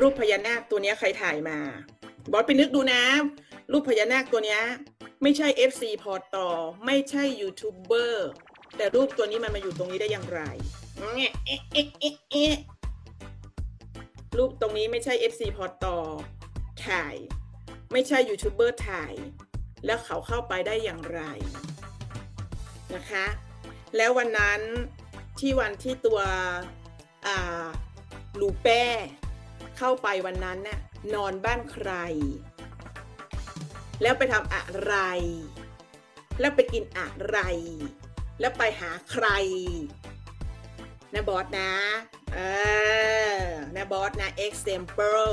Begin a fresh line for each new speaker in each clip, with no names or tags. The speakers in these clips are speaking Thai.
รูปพญานาคตัวนี้ใครถ่ายมา บอสไปนึกดูนะ รูปพญานาคตัวนี้ไม่ใช่ FC พอต่อ ไม่ใช่ยูทูบเบอร์แต่รูปตัวนี้มันมาอยู่ตรงนี้ได้อย่างไรรูปตรงนี้ไม่ใช่ FC พอต่อถ่าย ไม่ใช่ยูทูบเบอร์ถ่าย แล้วเขาเข้าไปได้อย่างไรนะคะ แล้ววันนั้นที่วันที่ตัวลูแป้ เข้าไปวันนั้นน่ะนอนบ้านใคร แล้วไปทำอะไร แล้วไปกินอะไร แล้วไปหาใครนะบอสนะเออนะบอสนะ example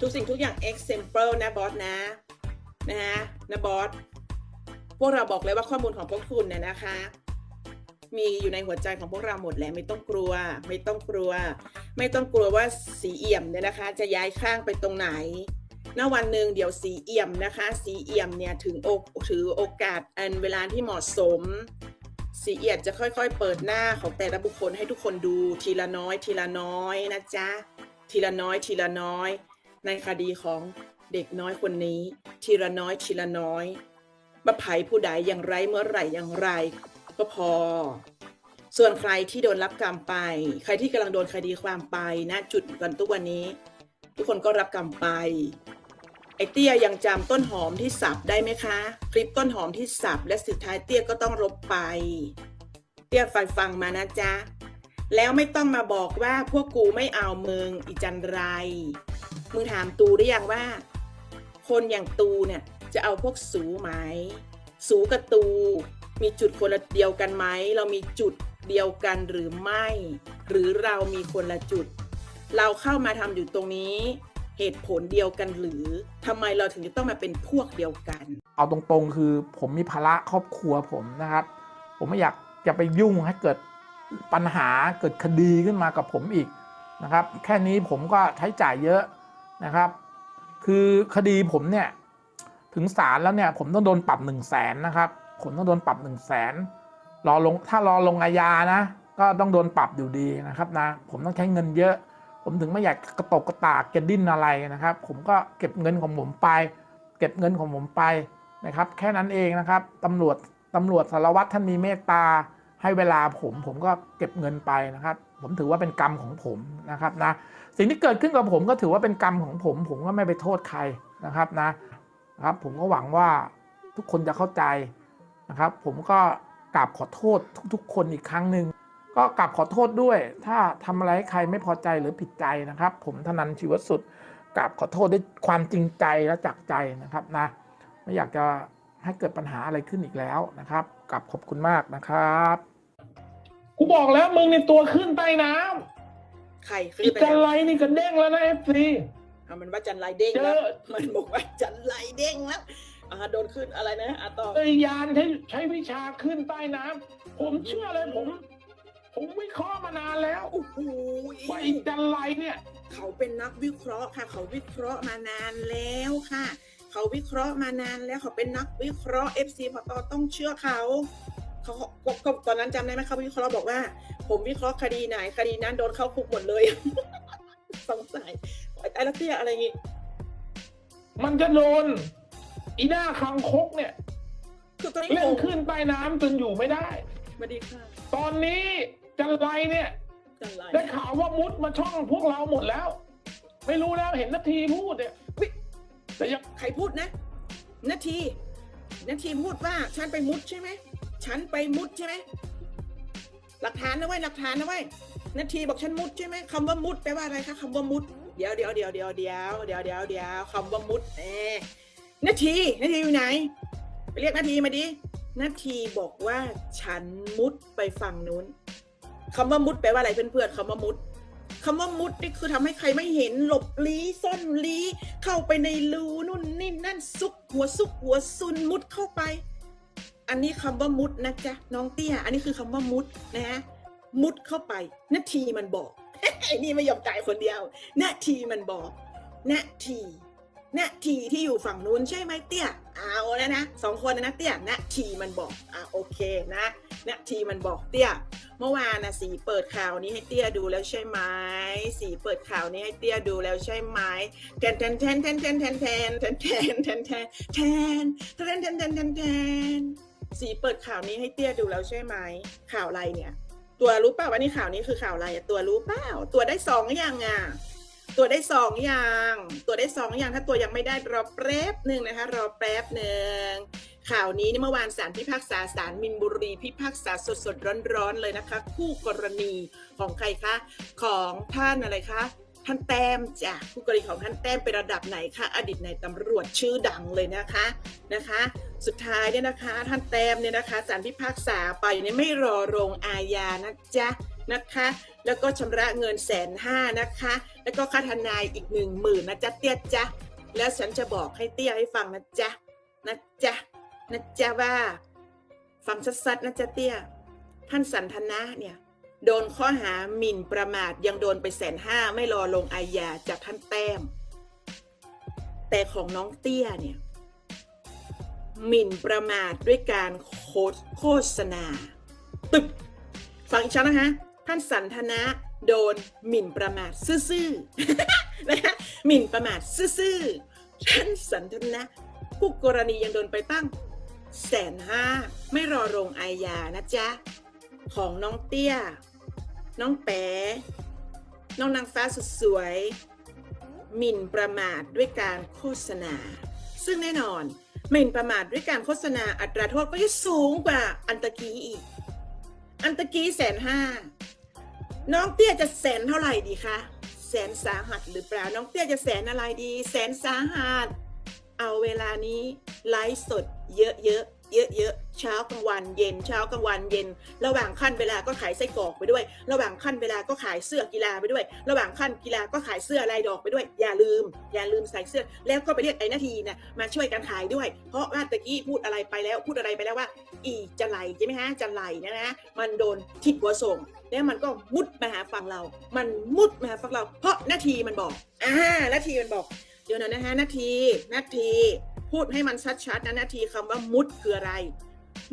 ทุกสิ่งทุกอย่าง example นะบอสนะนะฮะนะบอสพวกเราบอกเลยว่าข้อมูลของพวกคุณเนี่ยนะคะ มีอยู่ในหัวใจของพวกเราหมดแหละไม่ต้องกลัว ไม่ต้องกลัว ไม่ต้องกลัวว่าสีเอี่ยมเนี่ยนะคะ จะย้ายข้างไปตรงไหนณวันหนึ่งเดี๋ยวสีเอี่ยมนะคะ สีเอี่ยมเนี่ยถึงโอกถือโอกาสอันเวลาที่เหมาะสม สีเอี่ยมจะค่อยๆ เปิดหน้าของแต่ละบุคคลให้ทุกคนดูทีละน้อย ทีละน้อยนะจ๊ะทีละน้อยทีละน้อย ในคดีของเด็กน้อยคนนี้ ทีละน้อยทีละน้อยมาไผผู้ใดอย่างไรเมื่อไหร่อย่างไร ก็พอ ส่วนใครที่โดนรับกรรมไป ใครที่กำลังโดนคดีความไปนะจุดกันทุกวันนี้ ทุกคนก็รับกรรมไปไอเตี้ยยังจำต้นหอมที่สับได้ไหมคะ คลิปต้นหอมที่สับและสุดท้ายเตี้ยก็ต้องลบไป เตี้ยฟังฟังมานะจ๊ะแล้วไม่ต้องมาบอกว่าพวกกูไม่เอามึงอีจันไรมึงถามตูได้ยังว่า คนอย่างตูเนี่ยจะเอาพวกสูไหม สูกับตู มีจุดคนละเดียวกันไหม เรามีจุด เดียวกันหรือไม่ หรือเรามีคนละจุด เราเข้ามาทำอยู่ตรงนี้ เหตุผลเดียวกันหรือทำไมเราถึงจะต้องมาเป็นพวกเดียวกัน
เอาตรงๆ คือผมมีภาระครอบครัวผมนะครับ ผมไม่อยากจะไปยุ่งให้เกิดปัญหาเกิดคดีขึ้นมากับผมอีกนะครับ แค่นี้ผมก็ใช้จ่ายเยอะนะครับ คือคดีผมเนี่ยถึงศาลแล้วเนี่ยผมต้องโดนปรับ1นึ่งแสนนะครับ ผมต้องโดนปรับ1นึ่งแสน รอลงถ้ารอลงอาญานะ ก็ต้องโดนปรับอยู่ดีนะครับนะ ผมต้องใช้เงินเยอะ ผมถึงไม่อยากกระตกกระตากจะดิ้นอะไรนะครับ ผมก็เก็บเงินของผมไป เก็บเงินของผมไปนะครับ แค่นั้นเองนะครับตำรวจตำรวจสารวัตรท่านมีเมตตาให้เวลาผมผมก็เก็บเงินไปนะครับ ผมถือว่าเป็นกรรมของผมนะครับนะสิ่งที่เกิดขึ้นกับผมก็ถือว่าเป็นกรรมของผม ผมก็ไม่ไปโทษใครนะครับนะนะครับ ผมก็หวังว่าทุกคนจะเข้าใจนะครับ ผมก็ กราบขอโทษทุกๆ คนอีกครั้งหนึ่งก็กลับขอโทษด้วย ถ้าทำอะไรให้ใครไม่พอใจหรือผิดใจนะครับ ผมธนันชีวสุดกราบขอโทษด้วยความจริงใจและจากใจนะครับนะไม่อยากจะให้เกิดปัญหาอะไรขึ้นอีกแล้วนะครับกลับขอบคุณมากนะครับ
กูบอกแล้วมึงในตัวขึ้นใต้น้
ใครำขึ้
อี
นไป
จัน
แล้ว
ไรนี่ก็เด้งแล้วนะเอฟซี
เอามันว่าจันไรเด้ง
เจ
แล้ว
อ
มันบอกว่าจันไรเด้งแล้ว อ่าโดนขึ้นอะไรนะอะต่อ
เอ้ยยานใช้ใช้วิชาขึ้นใต้น้ำผมเชื่อเลยผม ผมวิเคราะห์มานานแล้ว
โอ้โห
ว่าอีจันไรเนี่ย
เขาเป็นนักวิเคราะห์ค่ะ เขาวิเคราะห์มานานแล้วค่ะ เขาวิเคราะห์มานานแล้วเขาเป็นนักวิเคราะห์ FC พอตอต้องเชื่อเขา เขาก็ก็ตอนนั้นจำได้ไหมเขาวิเคราะห์บอกว่า ผมวิเคราะห์คดีไหนคดีนั้นโดนเข้าคุกหมดเลย สงสัยไอ้ลักเตี้ยอะไรงี้
มันจะโดน อีหน้าคังคกเนี่ย
คือตอนนี้
เล่
โก
น
ง
ขึ้นใต้น้ำจนอยู่ไม่ได้
สวัสดีค่ะ
ตอนนี้จันไรเนี่ย
จันไร
ได้ข่าวว่ามุดมาช่องพวกเราหมดแล้ว ไม่รู้แล้วเห็นนาทีพูดเนี่ย
วิ
แต่ยัง
ใครพูดนะนาทีนาทีพูดว่าฉันไปมุดใช่ไหมฉันไปมุดใช่ไหมหลักฐานนะเว้ยหลักฐานนะเว้ยนาทีบอกฉันมุดใช่ไหมคำว่ามุดแปลว่าอะไรคะคำว่ามุด เดี๋ยวเดี๋ยวเดี๋ยวเดี๋ยวเดี๋ยวเดี๋ยวเดี๋ยวเดี๋ยวคำว่ามุดเอ๊ นาทีนาทีอยู่ไหน ไปเรียกนาทีมาดินาทีบอกว่าฉันมุดไปฝั่งนู้นคำว่ามุดแปลว่าอะไรเพื่อนๆคำว่ามุดคำว่ามุดนี่คือทำให้ใครไม่เห็นหลบลี้ซ่อนลี้ เข้าไปในรูนู่นนี่นั่นซุกหัวซุกหัวซุนมุดเข้าไป อันนี้คำว่ามุดนะจ๊ะน้องเตี้ย อันนี้คือคำว่ามุดนะฮะมุดเข้าไปนาทีมันบอกไอ้นี่ไม่ยอมจ่ายคนเดียวนาทีมันบอกนาที นาทีที่อยู่ฝั่งนู้นใช่ไหมเตี้ยเอาแล้วนะสองคนนะเตี้ยนาทีมันบอกอะโอเคนะนาทีมันบอกเตี้ย เมื่อวานนะสีเปิดข่าวนี้ให้เตี้ยดูแล้วใช่ไหมสีเปิดข่าวนี้ให้เตี้ยดูแล้วใช่ไหมแทนแทนแทนแทนแทนแทนแทนแทนแทนแทนแทนแทนแทนแทนแทนแทนแทนแทนสีเปิดข่าวนี้ให้เตี้ยดูแล้วใช่ไหมข่าวอะไรเนี่ย ตัวรู้เปล่าว่านี่ข่าวนี้คือข่าวอะไรตัวรู้เปล่าตัวได้สองอย่างอะ ตัวได้สองอย่าง ตัวได้สองอย่างถ้าตัวยังไม่ได้รอแป๊บหนึ่งนะคะ รอแป๊บหนึ่งข่าวนี้นี่เมื่อวานศาลพิพากษาศาลมินบุรี พิพากษาสดสดร้อนร้อนๆเลยนะคะ คู่กรณีของใครคะ ของท่านอะไรคะท่านแต้มจ้ะคู่กรณีของท่านแต้มเป็นระดับไหนคะอดีตในตำรวจชื่อดังเลยนะคะนะคะ สุดท้ายเนี่ยนะคะ ท่านแต้มเนี่ยนะคะศาลพิพากษาไปเนี่ยไม่รอลงอาญานะจ๊ะ นะคะ แล้วก็ชำระเงินแสนห้านะคะ แล้วก็ค่าทนายอีกหนึ่งหมื่นนะจ๊ะเตี้ยจ๊ะแล้วฉันจะบอกให้เตี้ยให้ฟังนะจ๊ะนะจ๊ะนะจ๊ะว่า ฟังชัดๆนะจ๊ะเตี้ย ท่านสันทนะเนี่ยโดนข้อหาหมิ่นประมาทยังโดนไปแสนห้าไม่รอลงอาญาจากท่านแต้ม แต่ของน้องเตี้ยเนี่ยหมิ่นประมาทด้วยการโฆษโฆษณา ตึบฟังอีกชั้นนะคะ ท่านสันทนะโดนหมิ่นประมาทซื่อๆนะคะหมิ่นประมาทซื่อๆท่านสันทนะผู้กรณียังโดนไปตั้งแสนห้าไม่รอลงอาญานะจ๊ะ ของน้องเตี้ย น้องแปะน้องนางฟ้าสุดสวยหมิ่นประมาทด้วยการโฆษณา ซึ่งแน่นอนหมิ่นประมาทด้วยการโฆษณาอัตราโทษก็จะสูงกว่าอันตะกี้อีก อันตะกี้แสนห้า น้องเตี้ยจะแสนเท่าไหร่ดีคะแสนสาหัสหรือเปล่า น้องเตี้ยจะแสนอะไรดี แสนสาหัส เอาเวลานี้ไลฟ์สดเยอะๆ เยอะๆ เช้ากลางวันเย็น เช้ากลางวันเย็น ระหว่างขั้นเวลาก็ขายไส้กรอกไปด้วย ระหว่างขั้นเวลาก็ขายเสื้อกีฬาไปด้วย ระหว่างขั้นกีฬาก็ขายเสื้อลายดอกไปด้วย อย่าลืม อย่าลืมใส่เสื้อ แล้วก็ไปเรียกไอ้นาทีนะมาช่วยกันขายด้วย เพราะว่าตะกี้พูดอะไรไปแล้ว พูดอะไรไปแล้วว่า อีจะไหลใช่ไหมฮะ จะไหลนะนะ มันโดนทิดหัวส่ง แล้วมันก็มุดมาหาฝั่งเรา มันมุดมาหาฝั่งเรา เพราะนาทีมันบอก อ่า นาทีมันบอก เดี๋ยวนะนะฮะนาทีนาทีพูดให้มันชัดๆนะนาทีคำว่ามุดคืออะไร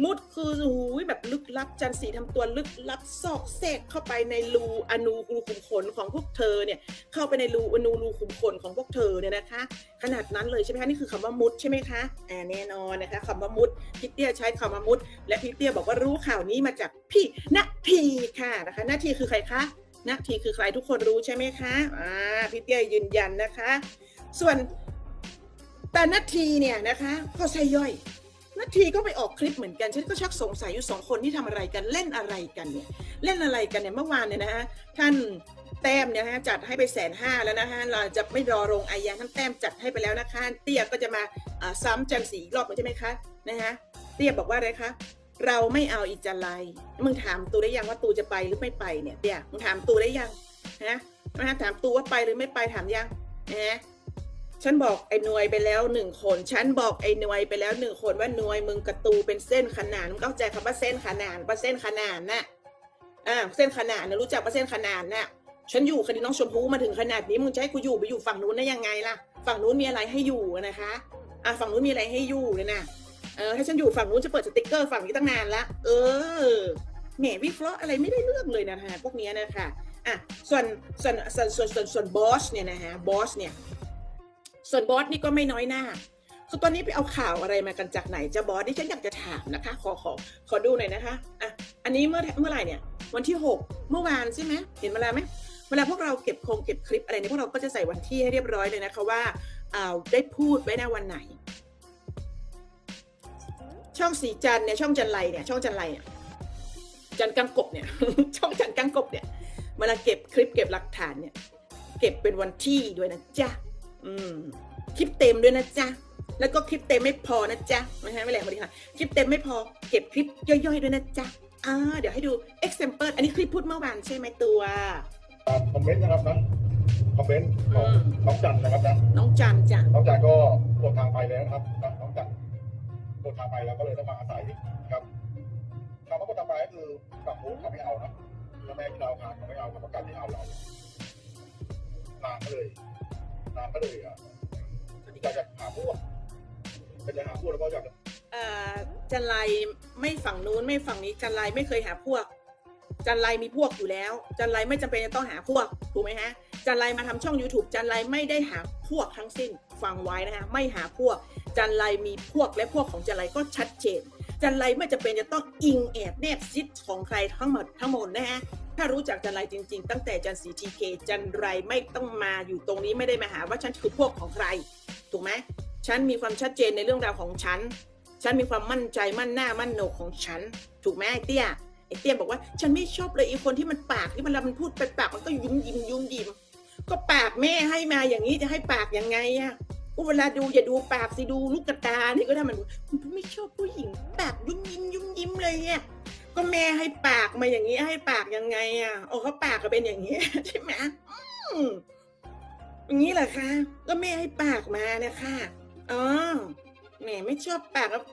มุดคือหูยแบบลึกลับจันทร์สีทำตัวลึกลับซอกแทรกเข้าไปในรูอนูรูขุมขนของพวกเธอเนี่ยเข้าไปในรูอนูรูขุมขนของพวกเธอเนี่ยนะคะ ขนาดนั้นเลยใช่ไหมคะนี่คือคำว่ามุดใช่ไหมคะอ่าแน่นอนนะคะคำว่ามุดพี่เตี้ยใช้คำว่ามุด และพี่เตี้ยบอกว่ารู้ข่าวนี้มาจากพี่นาทีค่ะนะคะนาทีคือใครคะนาทีคือใครทุกคนรู้ใช่ไหมคะอ่าพี่เตี้ยยืนยันนะคะ ส่วนแต่นาทีเนี่ยนะคะก็ใช่ย่อย นาทีก็ไปออกคลิปเหมือนกัน ฉันก็ชักสงสัยอยู่สองคนที่ทำอะไรกันเล่นอะไรกันเนี่ยเล่นอะไรกันเนี่ยเมื่อวานเนี่ยนะฮะท่านแต้มเนี่ยนะฮะจัดให้ไปแสนห้าแล้วนะฮะเราจะไม่รอลงอาญาท่านแต้มจัดให้ไปแล้วนะคะเตี้ยก็จะมาซ้ำจันสีอีกรอบหนึ่งใช่ไหมคะนะฮะเตี้ยบอกว่าอะไรคะเราไม่เอาอีจันไรมึงถามตูได้ยังว่าตูจะไปหรือไม่ไปเนี่ยเตี้ยมึงถามตูได้ยังนะนะฮะถามตูว่าไปหรือไม่ไปถามยังนะ ฉันบอกไอ้หน่วยไปแล้วหนึ่งคน ฉันบอกไอ้หน่วยไปแล้วหนึ่งคนว่าหน่วยมึงกระตูเป็นเส้นขนานมึงเข้าใจคำว่าเส้นขนานว่าเส้นขนานน่ะอ่าเส้นขนานนะรู้จักว่าเส้นขนานน่ะฉันอยู่คดีน้องชมพู่มาถึงขนาดนี้มึงจะให้กูอยู่ไปอยู่ฝั่งนู้นได้ยังไงล่ะ ฝั่งนู้นมีอะไรให้อยู่นะคะอ่าฝั่งนู้นมีอะไรให้อยู่เลยนะเออถ้าฉันอยู่ฝั่งนู้นจะเปิดสติกเกอร์ฝั่งนี้ตั้งนานละเออแหมวิเคราะห์อะไรไม่ได้เรื่องเลยนะคะพวกนี้นะคะอะส่วนส่วนส่วนส่วนส่วนบอสเนี่ยนะฮะบอสเนี่ย ส่วนบอสนี่ก็ไม่น้อยหน้าคือตอนนี้ไปเอาข่าวอะไรมากันจากไหนจะบอสนี่ฉันอยากจะถามนะคะ ขอขอขอดูหน่อยนะคะอะอันนี้เมื่อเมื่อไหร่เนี่ย วันที่ 6 เมื่อวานใช่ไหมเห็นเวลาไหมเวลาพวกเราเก็บโครงเก็บคลิปอะไรเนี่ยพวกเราก็จะใส่วันที่ให้เรียบร้อยเลยนะคะว่าอ่าได้พูดไว้ในวันไหน ช่องสีจันเนี่ยช่องจันไรเนี่ยช่องจันไรเนี่ยจันกังกบเนี่ยช่องจันกังกบเนี่ยเวลาเก็บคลิปเก็บหลักฐานเนี่ยเก็บเป็นวันที่ด้วยนะจ๊ะ อืมคลิปเต็มด้วยนะจ๊ะแล้วก็คลิปเต็มไม่พอนะจ๊ะไม่ใช่ไม่แหลมดีค่ะคลิปเต็มไม่พอเก็บคลิปย่อยๆด้วยนะจ๊ะอ่าเดี๋ยวให้ดู example อันนี้คลิปพูดเมื่อวานใช่ไหมตัว
ตามคอมเมนต์นะครับนะคอมเมนต์ของ
อืม
น้องจันนะครับนะ
น้องจันจ้ะ
น้องจันก็โดนทางไปแล้วนะครับนะน้องจันโดนทางไปแล้วก็เลยต้องมาอาศัยครับคำว่าโดนทางไปก็คือฝั่งนู้นเขาไม่เอานะแล้วแม่ที่เราทานเขาไม่เอากับประกันที่เอาเรานางก็เลยนางก็เลย อะ
สวัสดี
อยากจะหาพวกอยากจะหาพวกแล้วก็อยากจะ
เอ่อจันไรไม่ฝั่งนู้นไม่ฝั่งนี้จันไรไม่เคยหาพวก จันไรมีพวกอยู่แล้ว จันไรไม่จำเป็นจะต้องหาพวกถูกไหมฮะจันไรมาทำช่อง YouTube จันไรไม่ได้หาพวกทั้งสิ้นฟังไว้นะฮะไม่หาพวก จันไรมีพวกและพวกของจันไรก็ชัดเจน จันไรไม่จำเป็นจะต้องอิงแอบแนบซิดของใครทั้งหมดทั้งหมดนะฮะ ถ้ารู้จักจันไรจริง ๆ ตั้งแต่จันสีทีเคจันไรไม่ต้องมาอยู่ตรงนี้ไม่ได้มาหาว่าฉันคือพวกของใคร ถูกไหมฉันมีความชัดเจนในเรื่องราวของฉัน ฉันมีความมั่นใจมั่นหน้ามั่นโหนกของฉัน ถูกไหมไอ้เตี้ยไอ้เตี้ยบอกว่า ฉันไม่ชอบเลยไอ้คนที่มันปากที่มันเวลามันพูดไปปากมันก็ยุ่มยิ้มยุ่มยิ้มก็ปากแม่ให้มาอย่างนี้จะให้ปากยังไงอะก็เวลาดูอย่าดูปากสิดูลูกกระตานี่ก็ได้มันมันไม่ชอบผู้หญิงปากยุ่มยิ้มยุ่มยิ้มเลยเนี่ย ก็แม่ให้ปากมาอย่างนี้ให้ปากยังไงอะโอ้เขาปากก็เป็นอย่างนี้ใช่ไหมอืมอย่างนี้เหรอคะก็แม่ให้ปากมาเนี่ยค่ะอ๋อแหมไม่ชอบปากแล้ว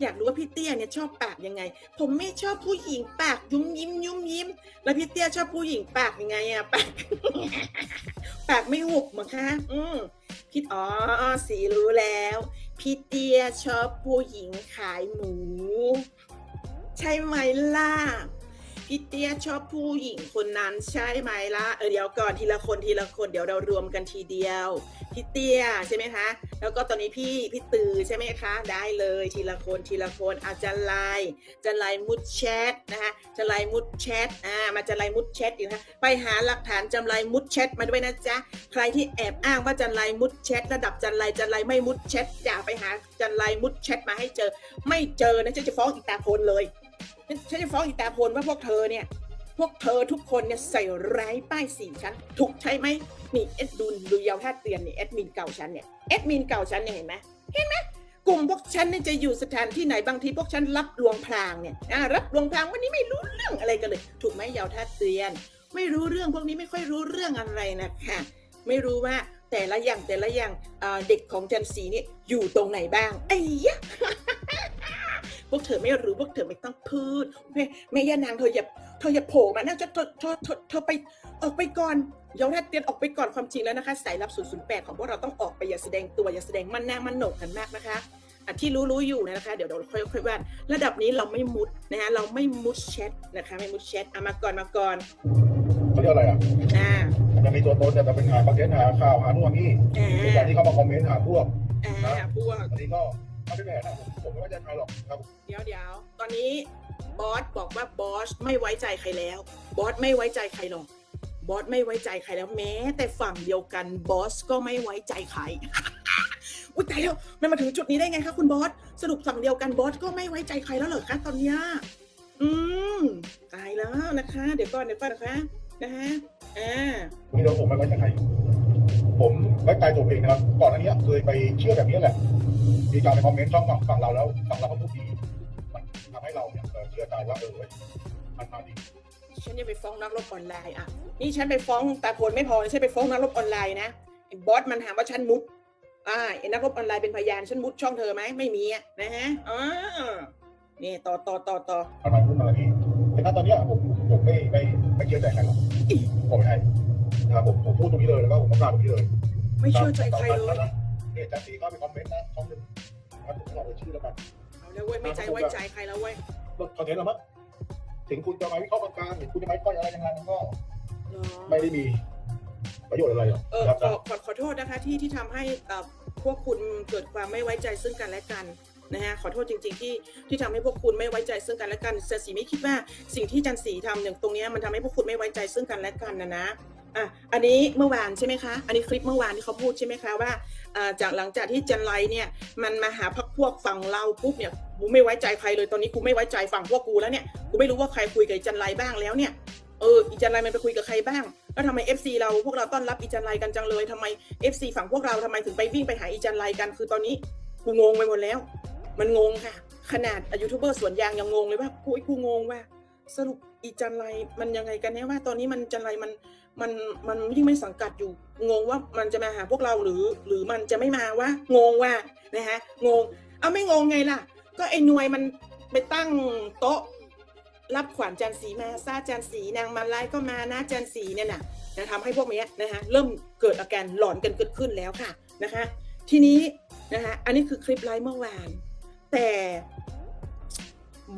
อยากรู้ว่าพี่เตี้ยเนี่ยชอบปากยังไง ผมไม่ชอบผู้หญิงปากยุ่มยิ้มยุ่มยิ้ม แล้วพี่เตี้ยชอบผู้หญิงปากยังไงอะปากปากไม่หุบมั้งคะอืมคิดอ๋อสีรู้แล้ว พี่เตี้ยชอบผู้หญิงขายหมู ใช่ไหมล่ะพี่เตี้ยชอบผู้หญิงคนนั้นใช่ไหมล่ะเออเดี๋ยวก่อนทีละคนทีละคนเดี๋ยวเรารวมกันทีเดียวพี่เตี้ยใช่ไหมคะ แล้วก็ตอนนี้พี่พี่ตือใช่ไหมคะ ได้เลยทีละคนทีละคนอาจันไลจันไลมุดแชทนะคะจันไลมุดแชทอ่ามาจันไลมุดแชทอีกนะไปหาหลักฐานจันไลมุดแชทมาด้วยนะจ๊ะใครที่แอบอ้างว่าจันไลมุดแชทระดับจันไลจันไลไม่มุดแชทอย่าไปหาจันไลมุดแชทมาให้เจอ ไม่เจอนะฉันจะฟ้องอีตาพลเลย ฉันจะฟ้องอีตาพลว่าพวกเธอเนี่ย พวกเธอทุกคนเนี่ยใส่ร้ายป้ายสีฉันถูกใช่ไหมนี่เอ็ดดูดูยาวท่าเตือนเนี่ยแอดมินเก่าฉันเนี่ยแอดมินเก่าฉันเนี่ยเห็นไหมเห็นไหมกลุ่มพวกฉันเนี่ยจะอยู่สถานที่ไหนบางทีพวกฉันรับลวงพรางเนี่ยอ่ารับลวงพรางวันนี้ไม่รู้เรื่องอะไรกันเลย ถูกไหมยาวท่าเตือน ไม่รู้เรื่องพวกนี้ไม่ค่อยรู้เรื่องอะไรนะคะไม่รู้ว่าแต่ละอย่างแต่ละอย่างเด็กของจันสีเนี่ยอยู่ตรงไหนบ้างไอ้ยะ พวกเธอไม่รู้พวกเธอไม่ต้องพูดแม่แม่ย่านางเธออย่าเธออย่าโผล่มานะเธอเธอเธอเธอเธอไปออกไปก่อนเดี๋ยวถ้าเตียนออกไปก่อนความจริงแล้วนะคะสายลับ 008 ของพวกเราต้องออกไปอย่าแสดงตัวอย่าแสดงมันหน้ามันโหนกกันมากนะคะอะที่รู้รู้อยู่นะคะ เดี๋ยวเราค่อยค่อยว่าระดับนี้เราไม่มุดนะคะเราไม่มุดแชทนะคะไม่มุดแชทเอามาก่อนมาก่อน
เขาเรียกอะไรอะ
อ่า
มันจะมีตัวตนแต่จะเป็นหาคอนเทนต์หาข่าวหานู่นนี่
อ่
ในการาที่เขามาคอมเมนต์หาพวก
อ่าพวก
อันนี้ก็ ถ้าเป็นแบบนั้นผมผมไม่ว่าจะใครหรอกครับ
เดี๋ยวเดี๋ยวตอนนี้บอสบอกว่าบอสไม่ไว้ใจใครแล้ว บอสไม่ไว้ใจใครหรอกบอสไม่ไว้ใจใครแล้วแม้ แต่ฝั่งเดียวกันบอสก็ไม่ไว้ใจใครอุ้ยตายแล้วมันมาถึงจุดนี้ได้ไงคะคุณบอสสรุปฝั่งเดียวกันบอสก็ไม่ไว้ใจใครแล้วเหรอคะตอนเนี้ยอืมตายแล้วนะคะ เดี๋ยวก่อนเดี๋ยวก่อนนะคะนะฮะอ่า
นี่เราผมไม่ไว้ใจใคร ผมไว้ใจตัวเองนะครับ ก่อนหน้านี้เคยไปเชื่อแบบนี้แหละ มีการไปคอมเมนต์ช่องฝั่งฝั่งเราแล้วฝั่งเราก็พูดดีมันทำให้เราเนี่ยเออเชื่อใจว่าเออเว้ยมันมาดี
ฉันจะไปฟ้องนักรบออนไลน์อะนี่ฉันไปฟ้องตาพลไม่พอฉันไปฟ้องนักรบออนไลน์นะไอ้บอสมันถามว่าฉันมุดอ่าไอ้นักรบออนไลน์เป็นพยานฉันมุดช่องเธอไหมไม่มีอะนะฮะอ่านี่ต่อต่อต่อต่อ
มันมาพูดมาพี่แต่ณตอนเนี้ยผมผมไม่ไม่ไม่เชื่อใจใครหรอกผมไม่ใช่ นะครับผมผมพูดตรงนี้เลยแล้วก็ผมประกาศตรงนี้เลย
ไม่เชื่อใจใครเลย
เนี่ยจันสีก็ไปคอมเมนต์นะช่องหนึ่งนะครับผมบอกเลยชื่อแล้วกัน
เอาแล้วเว้ยไม่ใจไว้ใจใครแล้วเว้ย
ลดคอนเทนต์แล้วมั้งถึงคุณจะมาวิเคราะห์กลางๆถึงคุณจะมาค่อยอะไรยังไงมันก็
เหรอ
ไม่ได้มีประโยชน์อะไรหรอก
เออ
นะครับ
ขอขอขอโทษนะคะที่ที่ทำให้เอ่อพวกคุณเกิดความไม่ไว้ใจซึ่งกันและกันนะฮะขอโทษจริง ๆ ที่ที่ทำให้พวกคุณไม่ไว้ใจซึ่งกันและกันเสสีไม่คิดว่าสิ่งที่จันสีทำอย่างตรงเนี้ยมันทำให้พวกคุณไม่ไว้ใจซึ่งกันและกันนะนะ อะอันนี้เมื่อวานใช่ไหมคะ อันนี้คลิปเมื่อวานที่เขาพูดใช่ไหมคะว่าจากหลังจากที่จันไรเนี่ยมันมาหาพักพวกฝั่งเราปุ๊บเนี่ยกูไม่ไว้ใจใครเลยตอนนี้กูไม่ไว้ใจฝั่งพวกกูแล้วเนี่ยกูไม่รู้ว่าใครคุยกับจันไรบ้างแล้วเนี่ยเอออีจันไรมันไปคุยกับใครบ้างแล้วทำไม FC เราพวกเราต้อนรับอีจันไรกันจังเลยทำไม FC ฝั่งพวกเราทำไมถึงไปวิ่งไปหาอีจันไรกันคือตอนนี้กูงงไปหมดแล้ว มันงงค่ะ ขนาดยูทูบเบอร์สวนยางยังงงเลยว่ากูกูงงว่า สรุปอีจันไรมันยังไงกันแน่ว่า ตอนนี้มันจันไรมัน มันมันยิ่งไม่สังกัดอยู่งงว่ามันจะมาหาพวกเราหรือ หรือมันจะไม่มาวะงงว่านะฮะงงเอาไม่งงไงล่ะ ก็ไอ้หน่วยมันไปตั้งโต๊ะ รับขวัญจันสีมาซาจันสีนางมาไลก็มานะจันสีเนี่ยนะนะทำให้พวกเนี้ยนะคะเริ่มเกิดอาการหลอนกันเกิดขึ้นแล้วค่ะนะคะทีนี้นะคะอันนี้คือคลิปไลฟ์เมื่อวาน แต่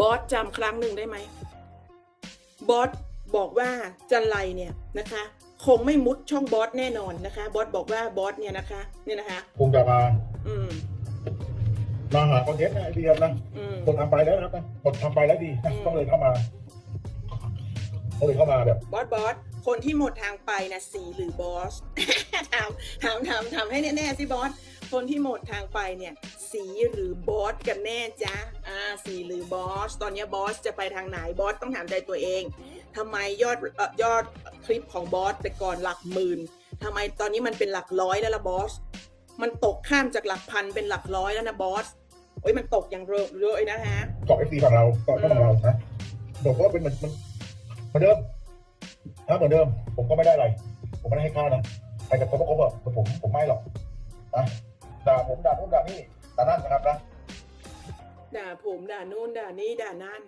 บอสจำครั้งหนึ่งได้ไหมบอส บอกว่าจันไรเนี่ยนะคะคงไม่มุดช่องบอสแน่นอนนะคะ บอสบอกว่าบอสเนี่ยนะคะ เนี่ยนะคะ
คงจะมา
อืม
มาหาคอนเทนต์นะไอเดียนะ
อืม
คนทำไปแล้วนะครับคนทำไปแล้วดีนะ
อืม
ต้องเลยเข้ามาต้องเลยเข้ามาแบบ
บอสบอสคนที่หมดทางไปนะสีหรือบอสถามถามถามถามให้แน่ๆสิบอสคนที่หมดทางไปเนี่ย สีหรือบอสกันแน่จ๊ะอ่าสีหรือบอสตอนนี้บอสจะไปทางไหนบอสต้องถามใจตัวเอง ทำไมยอดยอดคลิปของบอสแต่ก่อนหลักหมื่นทำไมตอนนี้มันเป็นหลักร้อยแล้วล่ะบอส มันตกข้ามจากหลักพันเป็นหลักร้อยแล้วนะบอสโอ้ยมันตกอย่างเร็วเลยนะฮะ
เกาะเอฟซีฝั่งเราเกาะฝั่งเรานะบอกว่าเป็นเหมือนมันเหมือนเดิมถ้าเหมือนเดิม ผมก็ไม่ได้อะไร ผมไม่ได้ให้ค่านะใครจะคบก็คบอะแต่ผมผมไม่หรอกนะด่าผมด่านู่นด่านี่ด่านั่นนะครับนะ
ด่าผมด่านู่นด่านี่ด่านั่น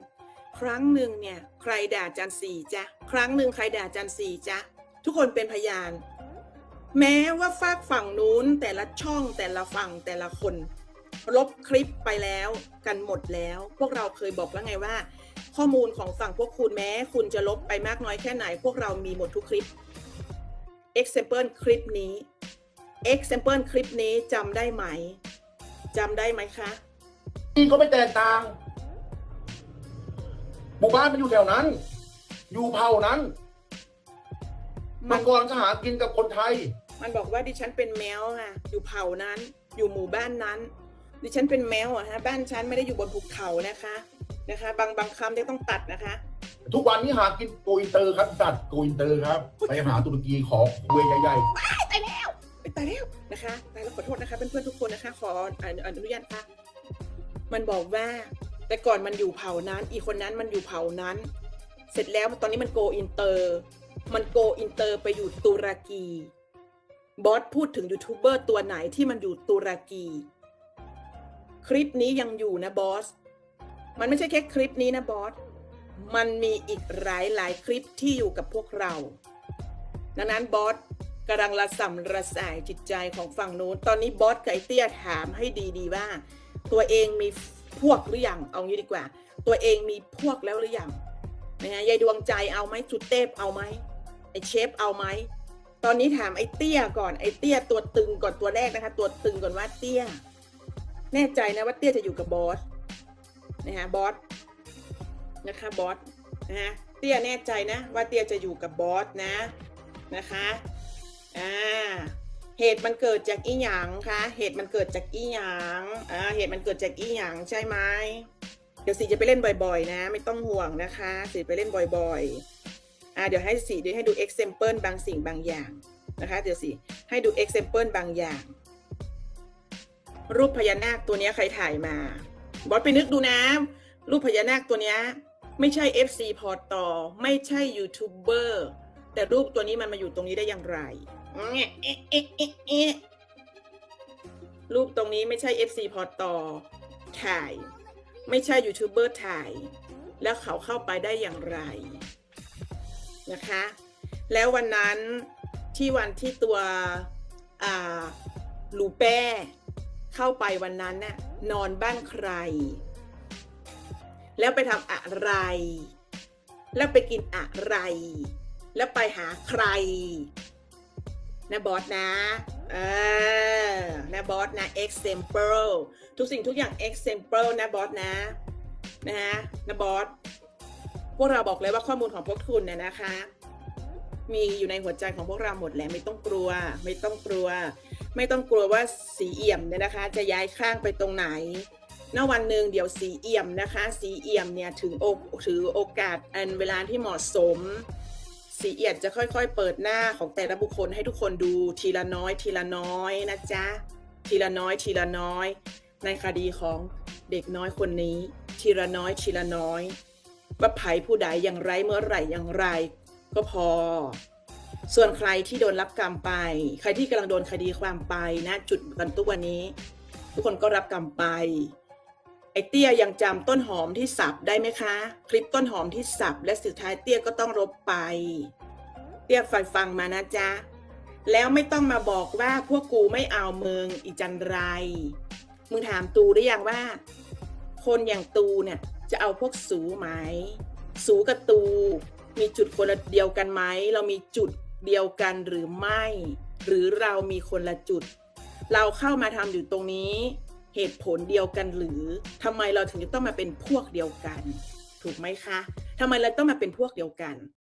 ครั้งหนึ่งเนี่ยใครด่าจันสีจ๊ะครั้งหนึ่งใครด่าจันสีจ๊ะทุกคนเป็นพยาน แม้ว่าฝากฝั่งนู้นแต่ละช่องแต่ละฝั่งแต่ละคนลบคลิปไปแล้วกันหมดแล้ว พวกเราเคยบอกแล้วไงว่า ข้อมูลของฝั่งพวกคุณแม้ คุณจะลบไปมากน้อยแค่ไหน พวกเรามีหมดทุกคลิป example คลิปนี้ example คลิปนี้จำได้ไหมจำได้ไหมคะ
นี่ก็ไม่แตกต่าง มู่บ้านมันอยู่แถวนั้น อยู่เผ่านั้น
มั
เมื่
น
อก่อนก็หากินกับคนไทย
มันบอกว่าดิฉันเป็นแมวค่ะอยู่เผ่านั้น อยู่หมู่บ้านนั้น ดิฉันเป็นแมวอะฮะบ้านฉันไม่ได้อยู่บนภูเขานะคะนะคะ บางบางคำที่ต้องตัดนะคะ
ทุกวันนี้หากินโกอินเตอร์ครับสัตว์โกอินเตอร์ครับไปหาตุรกีขอเวยใหญ่
ไปตายแล้วนะคะตายแล้วขอโทษนะคะเพื่อนๆทุกคนนะคะ ขออนุอนุญาตค่ะมันบอกว่า แต่ก่อนมันอยู่เผ่านั้น อีคนนั้นมันอยู่เผ่านั้น เสร็จแล้วตอนนี้มันโกอินเตอร์ มันโกอินเตอร์ไปอยู่ตุรกี บอสพูดถึงยูทูบเบอร์ตัวไหนที่มันอยู่ตุรกี คลิปนี้ยังอยู่นะบอส มันไม่ใช่แค่คลิปนี้นะบอส มันมีอีกหลายหลายคลิปที่อยู่กับพวกเรา ดังนั้นบอสกำลังระสำระสายจิตใจของฝั่งนู้น ตอนนี้บอสกับไก่เตี้ยถามให้ดีๆว่า ตัวเองมี พวกหรือยังเอางี้ดีกว่า ตัวเองมีพวกแล้วหรือยังนะฮะยายดวงใจเอาไหมสุดเทพเอาไหมไอเชฟเอาไหมตอนนี้ถามไอเตี้ยก่อนไอเตี้ยตัวตึงก่อนตัวแรกนะคะ ตัวตึงก่อนว่าเตี้ย แน่ใจนะว่าเตี้ยจะอยู่กับบอสนะฮะบอสนะคะบอสนะฮะเตี้ยแน่ใจนะว่าเตี้ยจะอยู่กับบอสนะนะคะอ่า เหตุมันเกิดจากอีหยังคะเหตุมันเกิดจากอีหยังอ่าเหตุมันเกิดจากอีหยังใช่ไหมเดี๋ยวสีจะไปเล่นบ่อย ๆ นะ ไม่ต้องห่วงนะคะสีไปเล่นบ่อยๆอ่าเดี๋ยวให้สีดี๋ยวให้ดู example บางสิ่งบางอย่างนะคะเดี๋ยวสิให้ดู example บางอย่าง รูปพญานาคตัวนี้ใครถ่ายมา บอสไปนึกดูนะ รูปพญานาคตัวนี้ไม่ใช่ FC พอต่อ ไม่ใช่ยูทูบเบอร์แต่รูปตัวนี้มันมาอยู่ตรงนี้ได้อย่างไร รูปตรงนี้ไม่ใช่ FC พอต่อถ่าย ไม่ใช่ยูทูบเบอร์ถ่าย แล้วเขาเข้าไปได้อย่างไรนะคะ แล้ววันนั้นที่วันที่ตัวอ่าลูแป้เข้าไปวันนั้นน่ะนอนบ้านใคร แล้วไปทำอะไร แล้วไปกินอะไร แล้วไปหาใคร นะบอสนะเออนะบอสนะ example ทุกสิ่งทุกอย่าง example นะบอสนะนะฮะนะบอสพวกเราบอกเลยว่าข้อมูลของพวกคุณเนี่ยนะคะ มีอยู่ในหัวใจของพวกเราหมดแหละไม่ต้องกลัว ไม่ต้องกลัว ไม่ต้องกลัวว่าสีเอี่ยมเนี่ยนะคะ จะย้ายข้างไปตรงไหนณวันหนึ่งเดี๋ยวสีเอี่ยมนะคะ สีเอี่ยมเนี่ยถึงโอถือโอกาสอันเวลาที่เหมาะสม สีเอียมจะค่อยๆ เปิดหน้าของแต่ละบุคคลให้ทุกคนดูทีละน้อย ทีละน้อยนะจ๊ะ ทีละน้อยทีละน้อย ในคดีของเด็กน้อยคนนี้ ทีละน้อยทีละน้อยว่าไผ่ผู้ใดอย่างไรเมื่อไหร่อย่างไร ก็พอ ส่วนใครที่โดนรับกรรมไป ใครที่กำลังโดนคดีความไปนะจุดกันทุกวันนี้ ทุกคนก็รับกรรมไป ไอเตี้ยยังจำต้นหอมที่สับได้ไหมคะ คลิปต้นหอมที่สับและสุดท้ายเตี้ยก็ต้องลบไป เตี้ยฟังฟังมานะจ๊ะ แล้วไม่ต้องมาบอกว่าพวกกูไม่เอาเมึงอีจันไร มึงถามตูได้ยังว่า คนอย่างตูเนี่ยจะเอาพวกสูไหม สูกับตู มีจุดคนละเดียวกันไหม เรามีจุดเดียวกันหรือไม่ หรือเรามีคนละจุด เราเข้ามาทำอยู่ตรงนี้ เหตุผลเดียวกันหรือทำไมเราถึงจะต้องมาเป็นพวกเดียวกัน ถูกไหมคะทำไมเราต้องมาเป็นพวกเดียวกัน